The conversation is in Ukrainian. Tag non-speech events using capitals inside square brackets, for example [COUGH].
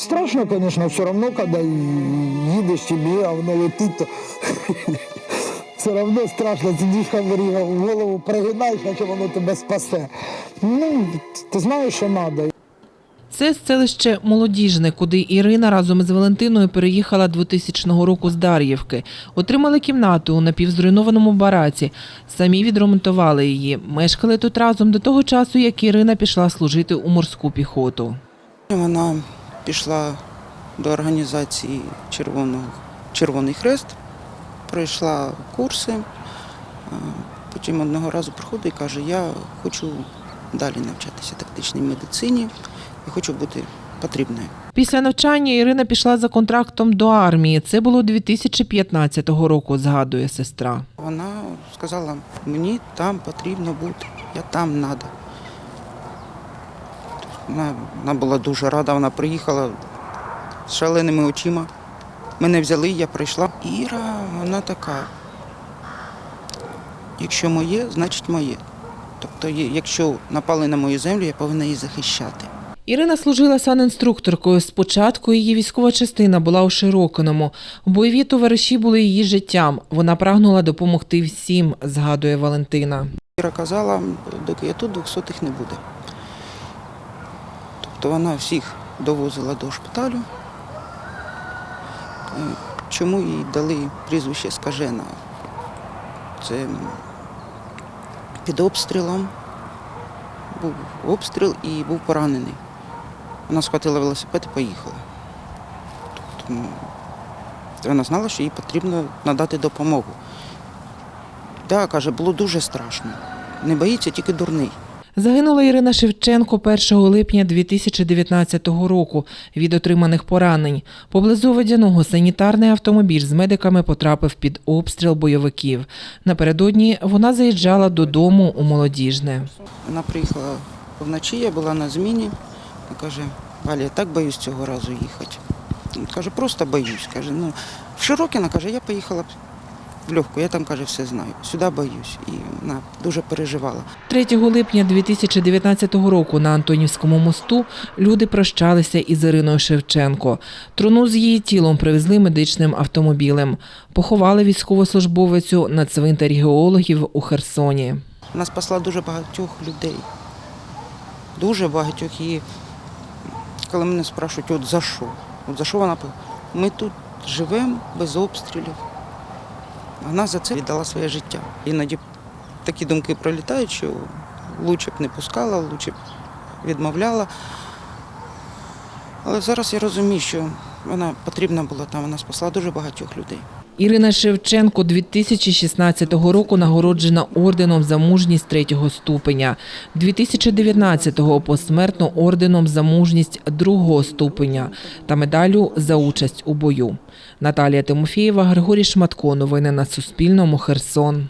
Страшно, конечно, все равно, когда їдеш тебе, а воно летить, то [LAUGHS] все равно страшно, сидиш камері, голову прогинаєш, наче воно тебе спасе. Ну, ти знаєш, що треба. Це селище Молодіжне, куди Ірина разом із Валентиною переїхала 2000 року з Дар'ївки. Отримали кімнату у напівзруйнованому бараці. Самі відремонтували її. Мешкали тут разом до того часу, як Ірина пішла служити у морську піхоту. Вона пішла до організації Червоного, Червоний Хрест, пройшла курси, потім одного разу приходить і каже, я хочу далі навчатися тактичній медицині і хочу бути потрібною. Після навчання Ірина пішла за контрактом до армії. Це було 2015 року, згадує сестра. Вона сказала, мені там потрібно бути, я там треба. Вона, вона була дуже рада, вона приїхала з шаленими очима. Мене взяли, я прийшла. Іра, вона така. Якщо моє, значить моє. Тобто, якщо напали на мою землю, я повинна її захищати. Ірина служила санінструкторкою. Спочатку її військова частина була у Широкиному. Бойові товариші були її життям. Вона прагнула допомогти всім, згадує Валентина. Іра казала, доки я тут, двохсотих не буде. Тобто вона всіх довозила до шпиталю. Е, Чому їй дали прізвище скажена? Це під обстрілом був обстріл і був поранений. Вона схватила велосипед і поїхала. Тобто, ну, вона знала, що їй потрібно надати допомогу. Так, каже, було дуже страшно. Не боїться тільки дурний. Загинула Ірина Шевченко 1 липня 2019 року від отриманих поранень. Поблизу водяного санітарний автомобіль з медиками потрапив під обстріл бойовиків. Напередодні вона заїжджала додому у молодіжне. Вона приїхала вночі, я була на зміні. І каже, Валя, я так боюсь цього разу їхати. Каже, просто боюсь. Каже, ну, в Широкіно, каже, я поїхала в легку, я там, каже, все знаю. Сюди боюсь. І вона дуже переживала. 3 липня 2019 року на Антонівському мосту люди прощалися із Іриною Шевченко. Труну з її тілом привезли медичним автомобілем. Поховали військовослужбовицю на цвинтарі геологів у Херсоні. Вона спасла дуже багатьох людей. Дуже багатьох. І коли мене спрашують, от за що? От за що вона Ми тут живемо без обстрілів. Вона за це віддала своє життя. Іноді такі думки пролітають, що лучше б не пускала, лучше б відмовляла. Але зараз я розумію, що вона потрібна була там, вона спасла дуже багатьох людей. Ірина Шевченко 2016 року нагороджена орденом за мужність третього ступеня. 2019-го посмертно орденом за мужність другого ступеня та медалю за участь у бою. Наталія Тимофєєва, Григорій Шматко. Новини на Суспільному. Херсон.